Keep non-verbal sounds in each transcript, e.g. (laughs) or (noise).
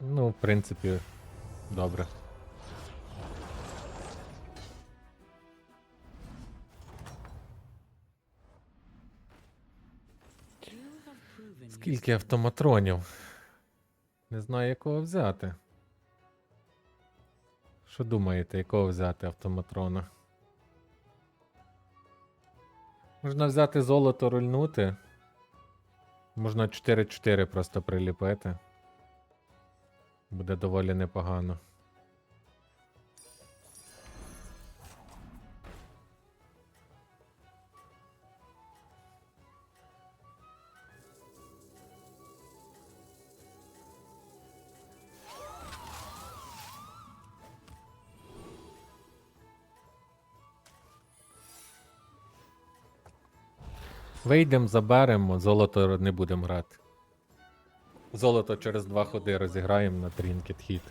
Ну, в принципі, добре. Скільки автоматронів? Не знаю, якого взяти. Що думаєте, якого взяти автоматрона? Можна взяти золото рульнути. Можна 4-4 просто приліпити. Буде доволі непогано. Вийдемо, заберемо, золото не будемо грати. Золото через два ходи розіграємо на трінкет хіт.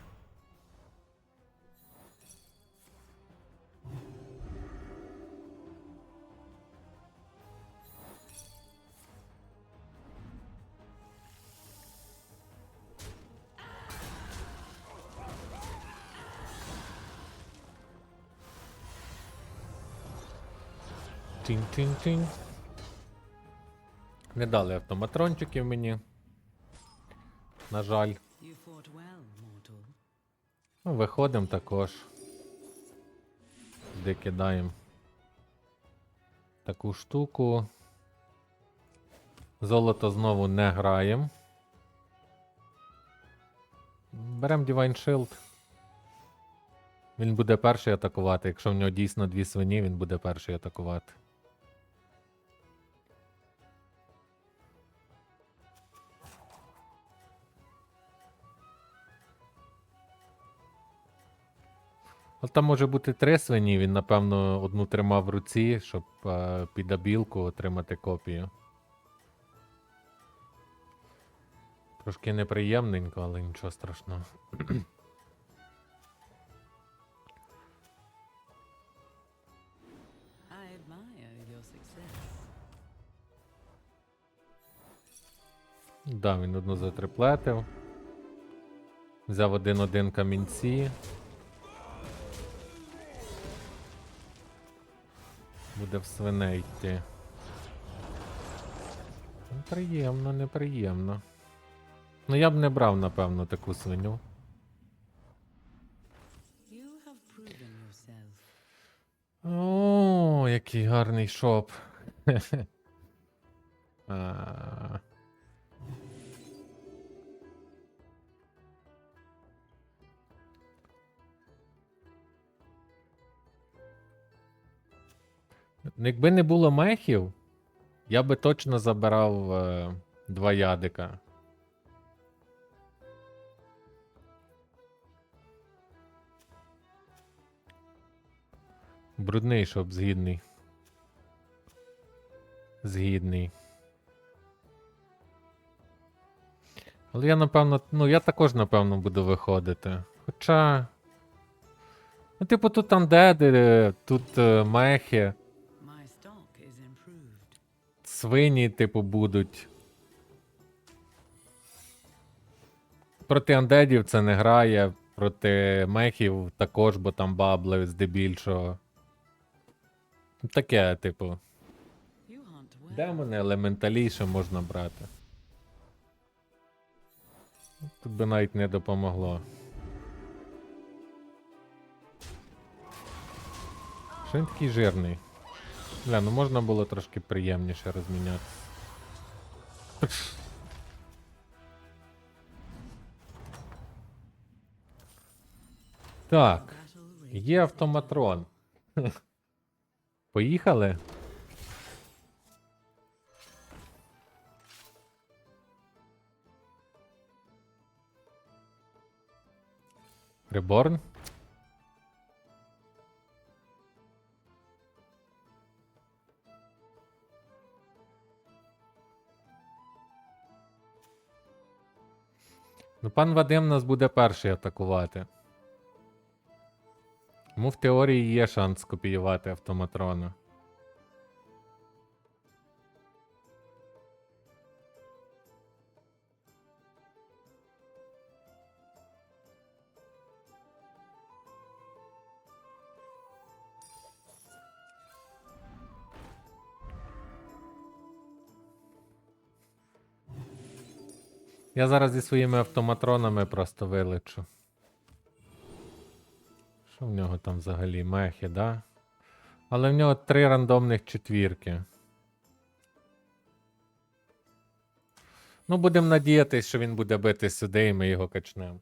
Тінь-тінь-тінь. Не дали автоматрончиків мені. На жаль. Ну, виходимо також. Де кидаємо таку штуку. Золото знову не граємо. Беремо Divine Shield. Він буде перший атакувати. Якщо в нього дійсно дві свині, він буде перший атакувати. Але там може бути три свині, він, напевно, одну тримав в руці, щоб е, під абілку отримати копію. Трошки неприємненько, але нічого страшного. Да, він одну затриплетив. Взяв один-один камінці. Буде в свиней йти. Неприємно, неприємно. Ну я б не брав, напевно, таку свиню. О, який гарний шоп. (laughs) А. Якби не було мехів, я би точно забирав е, два ядика. Брудний, щоб згідний. Згідний. Але я напевно, ну я також, напевно, буду виходити. Хоча. Ну, типу, тут андеди, тут е, мехи, свині, типу, будуть. Проти андедів це не грає, проти мехів також, бо там бабли здебільшого. Таке, типу. Демони елементаліше можна брати. Тут би навіть не допомогло. Що він такий жирний? Бля, ну можна було трошки приємніше розмінятися. Так, є автоматрон. Поїхали? Реборн? Пан Вадим нас буде перший атакувати. Тому в теорії є шанс скопіювати автоматрона. Я зараз зі своїми автоматронами просто вилечу. Що в нього там взагалі? Мехи, да? Але в нього три рандомних четвірки. Ну, будемо надіятися, що він буде бити сюди, і ми його качнемо.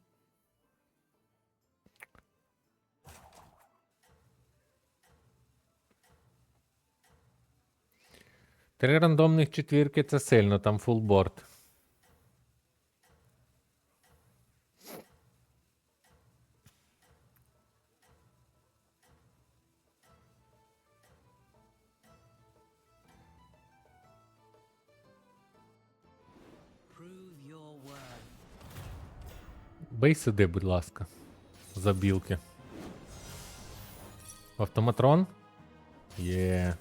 Три рандомних четвірки це сильно, там фулборд. Бий сюди, будь ласка. За білки. Автоматрон? Є.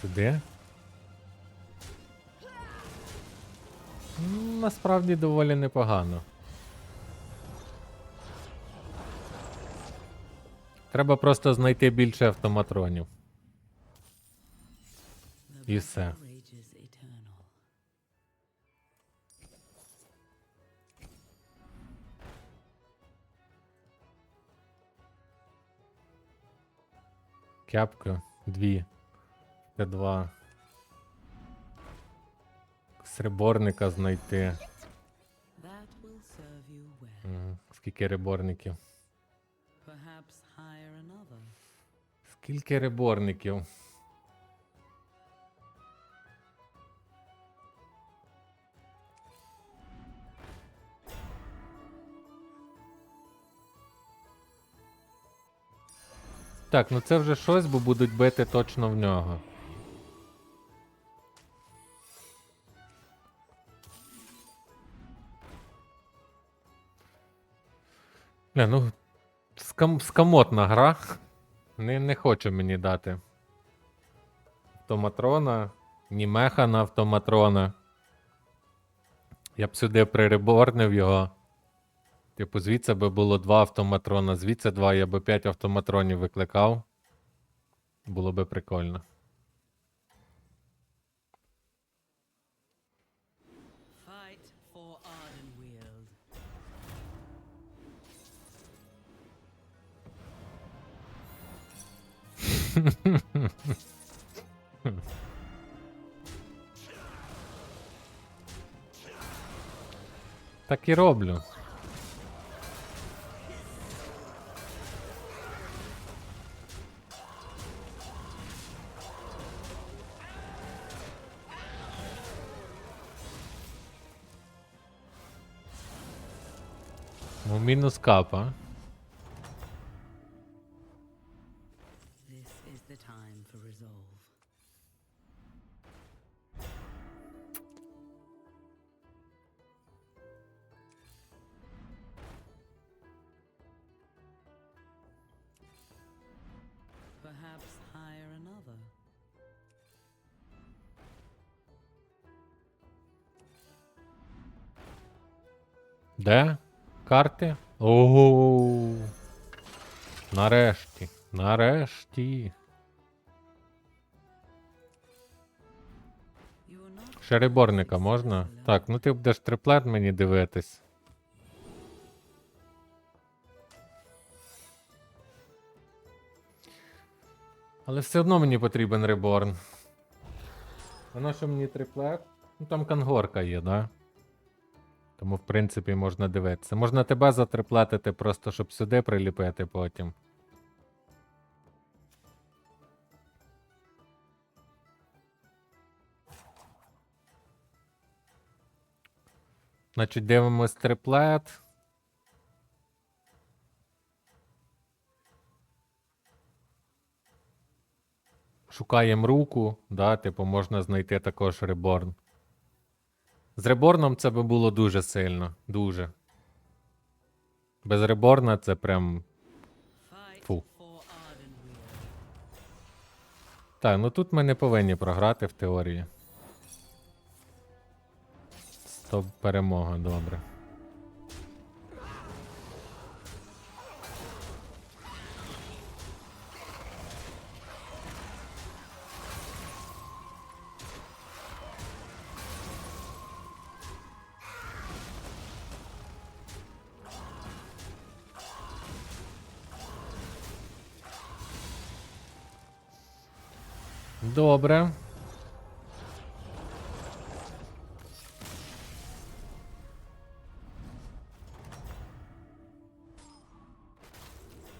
Сюди. Насправді доволі непогано. Треба просто знайти більше автоматронів. І все. Кяпка. Дві. Т2. Среборника знайти. Скільки реборників? Скільки реборників? Так, ну це вже щось, бо будуть бити точно в нього. Не, ну, скам, скамотна гра. Не, не хоче мені дати. Автоматрона, ні меха на автоматрона. Я б сюди приреборнив його. Типу, звідси би було два автоматрона, звідси два, я би п'ять автоматронів викликав. Було би прикольно. (laughs) Так і роблю. Ну, мінус капа. Де? Карти? Ого. Нарешті. Нарешті. Шереборника можна? Так, ну ти будеш триплет мені дивитись. Але все одно мені потрібен реборн. Воно що мені триплет? Ну там кангорка є, да? Тому, в принципі, можна дивитися. Можна тебе затриплетити, просто щоб сюди приліпити потім. Значить, дивимось триплет. Шукаємо руку, да, типу, можна знайти також реборн. З реборном це би було дуже сильно. Дуже. Без реборна це прям. Фу. Так, ну тут ми не повинні програти в теорії. Стоп, перемога, добре. cobra.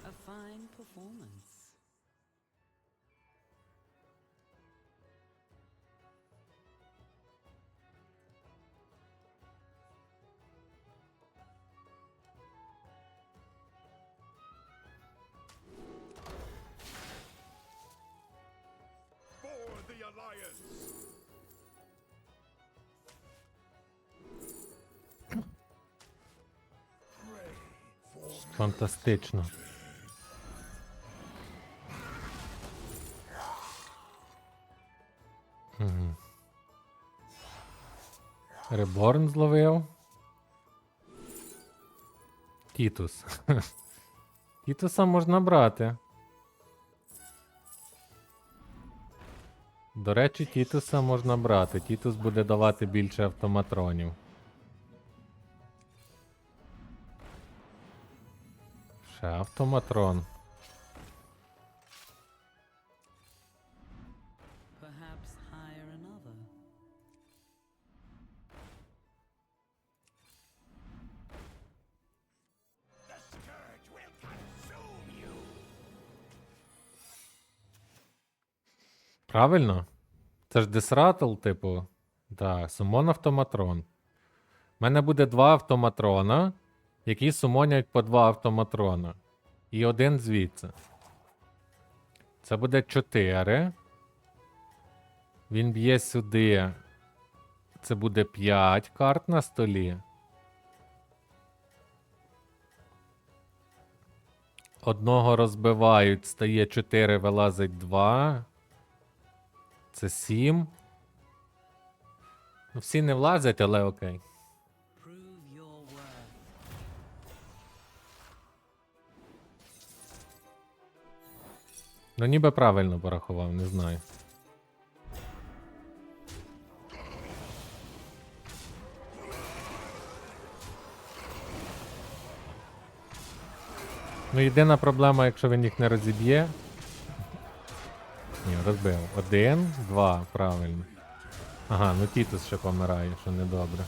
A fine performance. Фантастично. Мгм. Реборн зловив. Тітус. (laughs) Тітуса можна брати. До речі, Тітуса можна брати. Тітус буде давати більше автоматронів. Consume you! Правильно? Це ж дисратл, типу. Так, сумон автоматрон. У мене буде два автоматрона, які сумонять по два автоматрона. І один звідси. Це буде 4. Він б'є сюди. Це буде 5 карт на столі. Одного розбивають, стає 4, вилазить 2. Це 7. Ну, всі не влазять, але окей. Ну, ніби правильно порахував, не знаю. Ну, єдина проблема, якщо він їх не розіб'є. Ні, розбив. Один, два, правильно. Ага, ну Тітус ще помирає, що недобре.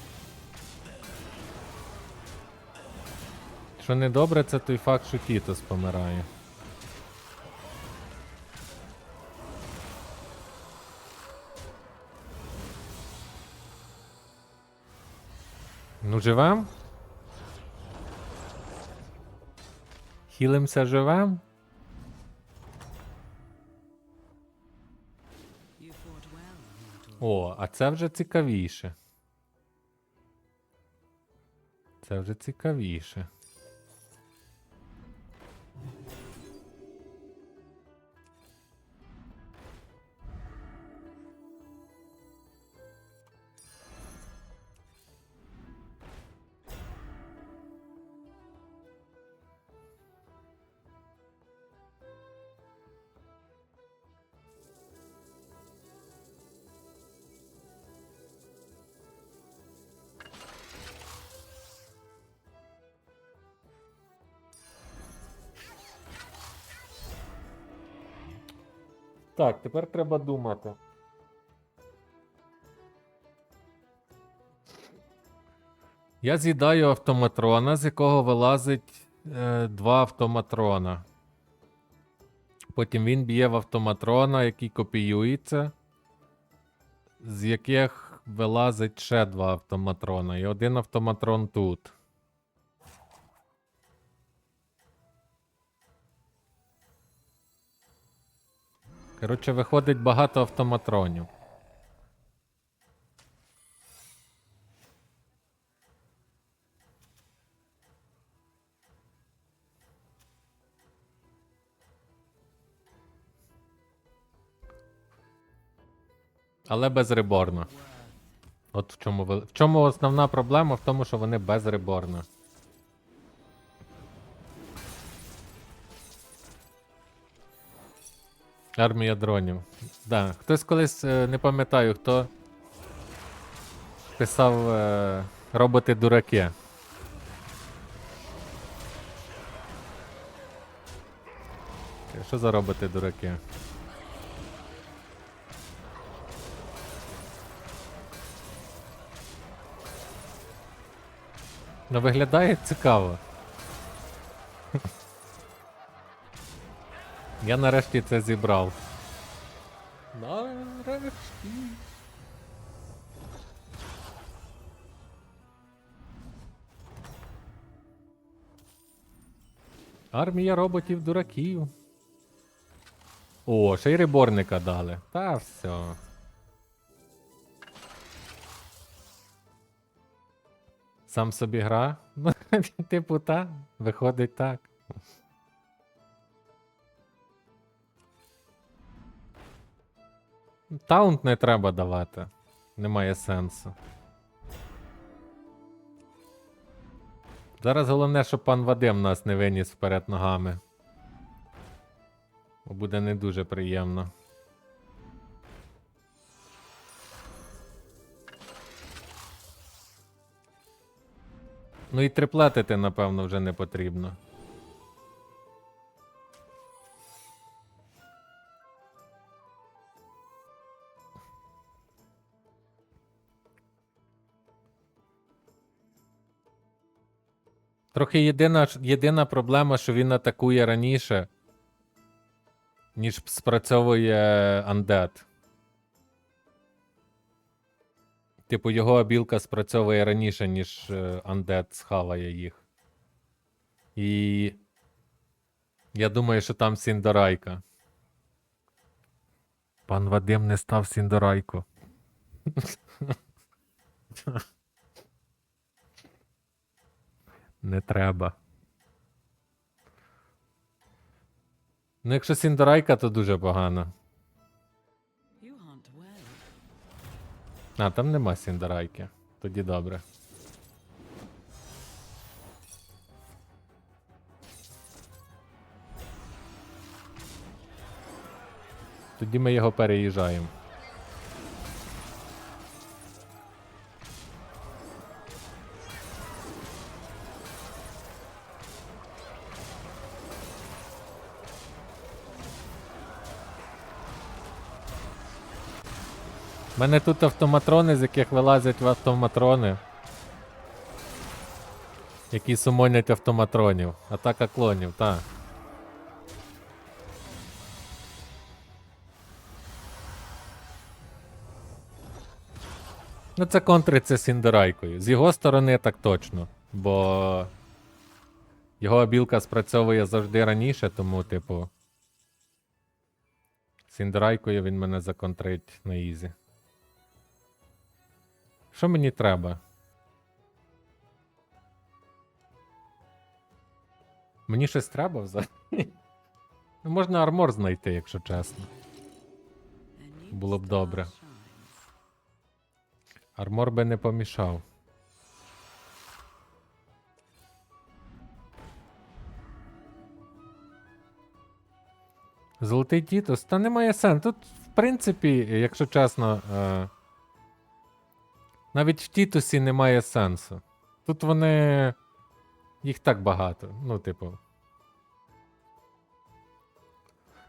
Що недобре, це той факт, що Тітус помирає. Ну, живем? Хілимся живем? О, а це вже цікавіше. Це вже цікавіше. Так, тепер треба думати. Я з'їдаю автоматрона, з якого вилазить е, два автоматрона. Потім він б'є в автоматрона, який копіюється, з яких вилазить ще два автоматрона. І один автоматрон тут. Коротше, виходить багато автоматронів. Але без реборна. От в чому, в чому основна проблема в тому, що вони без Армія дронів. Да. Хтось колись е, не пам'ятаю, хто писав е, роботи дураки. Що за роботи дураки? Ну виглядає цікаво. Я нарешті це зібрав. Нарешті. Армія роботів дураків. О, ще й реборника дали. Та все. Сам собі гра? (laughs) Ну, типу, та, виходить так. Таунт не треба давати. Немає сенсу. Зараз головне, щоб пан Вадим нас не виніс вперед ногами. Бо буде не дуже приємно. Ну і триплетити, напевно, вже не потрібно. Трохи єдина, єдина проблема, що він атакує раніше, ніж спрацьовує Undead. Типу, його обілка спрацьовує раніше, ніж е, Undead схаває їх. І. Я думаю, що там Сіндорайка. Пан Вадим не став Сіндорайку. (laughs) Не треба. Ну, якщо Сіндорайка, то дуже погано. А, там нема Сіндорайки. Тоді добре. Тоді ми його переїжджаємо. У мене тут автоматрони, з яких вилазять в автоматрони. Які сумонять автоматронів. Атака клонів, так. Ну, це контриться Сіндерайкою. З його сторони так точно. Бо його обілка спрацьовує завжди раніше, тому, типу. Сіндерайкою він мене законтрить на ізі. Що мені треба? Мені щось треба взагалі. Ну, Можна армор знайти, якщо чесно. Було б добре. Армор би не помішав. Золотий Тітус, та немає сенсу. Тут, в принципі, якщо чесно, е, навіть в Тітусі немає сенсу. Тут вони. Їх так багато. Ну, типу.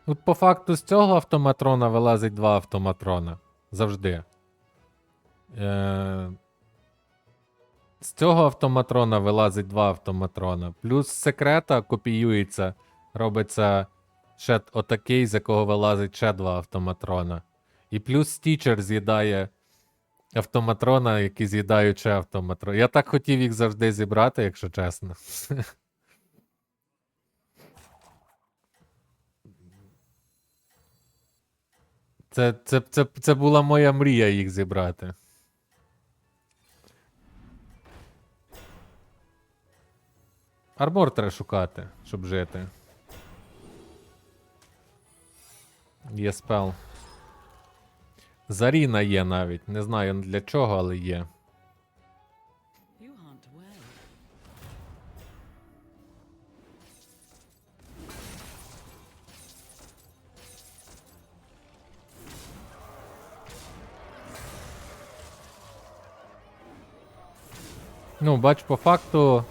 Тут по факту з цього автоматрона вилазить два автоматрона. Завжди. Е, з цього автоматрона вилазить два автоматрона. Плюс секрета копіюється, робиться ще отакий, з якого вилазить ще два автоматрона. І плюс стічер з'їдає автоматрона, які з'їдають ще автоматрона. Я так хотів їх завжди зібрати, якщо чесно. (laughs) Це, це, це, це була моя мрія їх зібрати. Армор треба шукати, щоб жити. Є спел. Заріна є навіть. Не знаю для чого, але є. Ну, бач, по факту.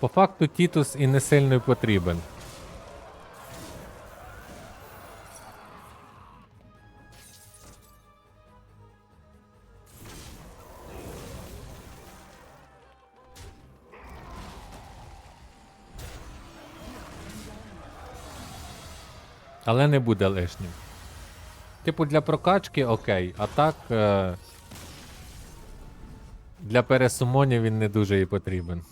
По факту Тітус і не сильно потрібен. Але не буде лишнім. Типу, для прокачки окей, а так. Е... Для пересумонів він не дуже і потрібен.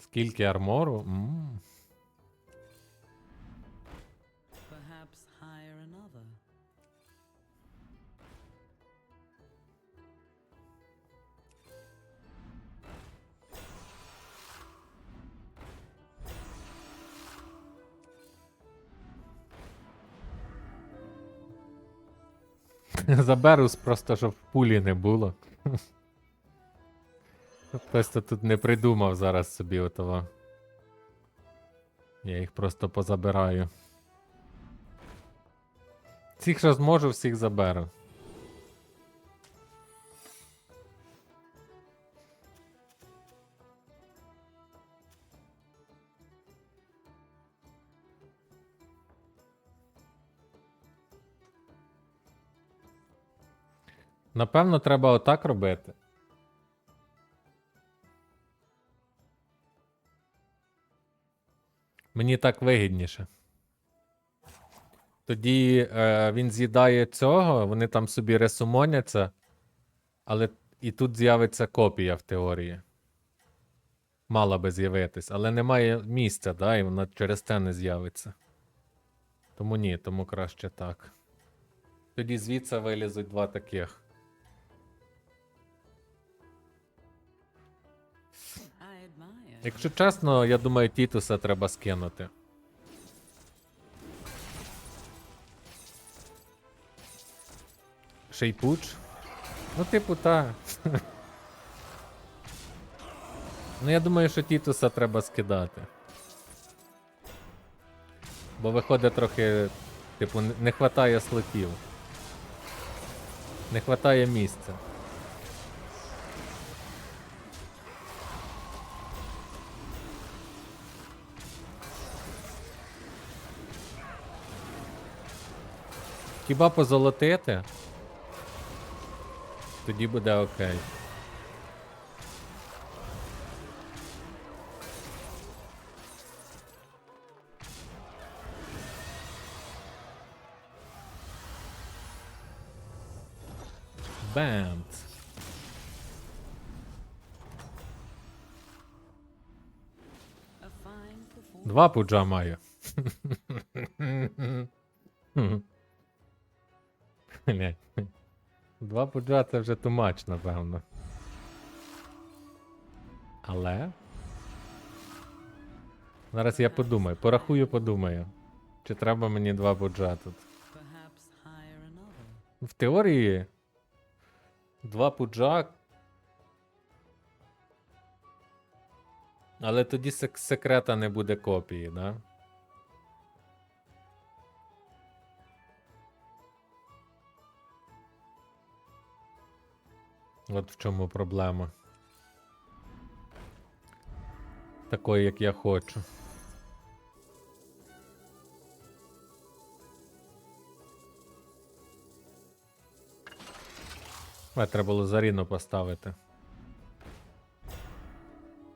Скільки армору? м (laughs) Заберу с- просто, щоб пулі не було. (laughs) Просто тут не придумав зараз собі отого. Я їх просто позабираю. Цих, що зможу, всіх заберу. Напевно, треба отак робити. Мені так вигідніше. Тоді е, він з'їдає цього, вони там собі ресумоняться, але і тут з'явиться копія в теорії. Мала би з'явитись, але немає місця, да, і вона через те не з'явиться. Тому ні, тому краще так. Тоді звідси вилізуть два таких. Якщо чесно, я думаю, Тітуса треба скинути. Шейпуч? Ну, типу, та. (laughs) ну, я думаю, що Тітуса треба скидати. Бо виходить трохи. Типу, не- хватає слотів. Не хватає місця. Хіба позолотити? Тоді буде окей. Fine. Два пуджа маю. Два пуджа це вже тумач, напевно. Але. Зараз я подумаю, порахую, подумаю. Чи треба мені два пуджа тут? В теорії. Два пуджа. Але тоді сек- секрета не буде копії, да? От в чому проблема. Такої, як я хочу. А, треба було Заріну поставити.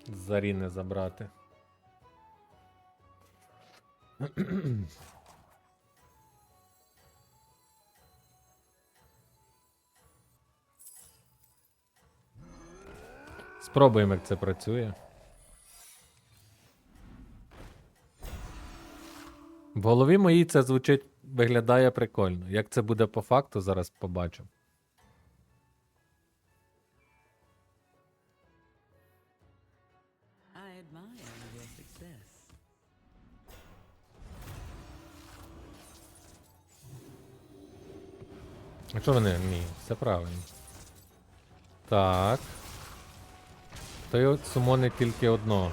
Заріни забрати. (clears throat) Спробуємо, як це працює. В голові моїй це звучить, виглядає прикольно. Як це буде по факту, зараз success. А що вони? Ні, все правильно. Так. Той сумо не тільки одного.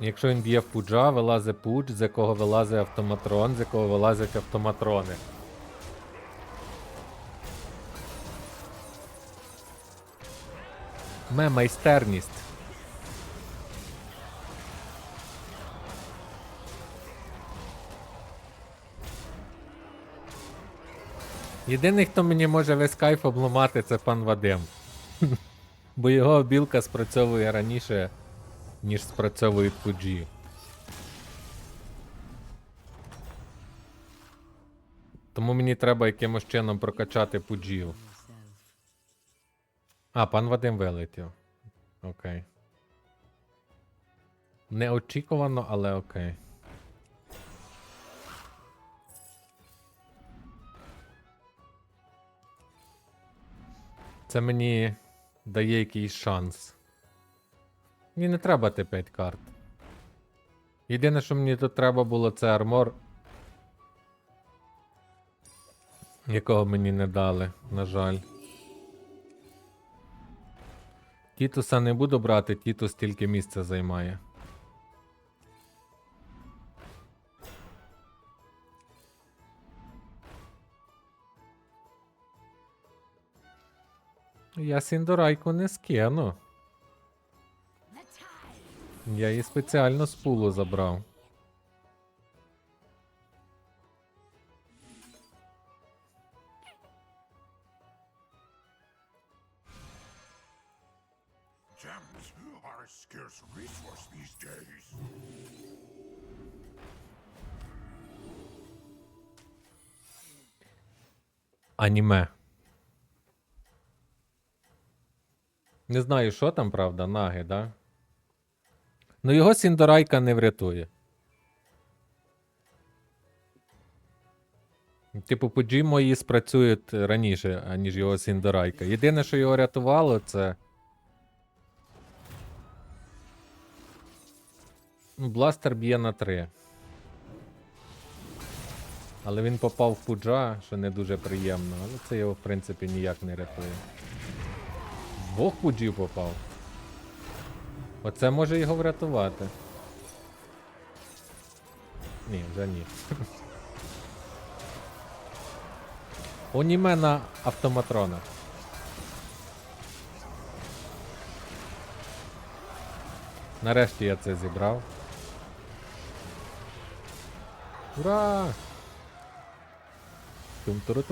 Якщо він б'є в пуджа, вилазить пудж, з якого вилазить автоматрон, з якого вилазять автоматрони. Ме майстерність. Єдиний, хто мені може весь кайф обламати, це пан Вадим. (laughs) Бо його білка спрацьовує раніше, ніж спрацьовують пуджі. Тому мені треба якимось чином прокачати пуджів. А, пан Вадим вилетів. Окей. Неочікувано, але окей. Це мені дає якийсь шанс. Мені не треба Т5 карт. Єдине, що мені тут треба було, це армор. Якого мені не дали, на жаль. Тітуса не буду брати, Тітус тільки місце займає. Я Сіндорайку не скину. Я її спеціально з пулу забрав. Аніме. Не знаю, що там, правда, наги, да? Ну його Сіндорайка не врятує. Типу, Пуджі мої спрацюють раніше, аніж його Сіндорайка. Єдине, що його рятувало, це. Бластер б'є на 3. Але він попав в пуджа, що не дуже приємно, але це його, в принципі, ніяк не рятує. Двох пуджів попав. Оце може його врятувати. Ні, вже ні. (laughs) Оніме на автоматрона. Нарешті я це зібрав. Ура! тум туру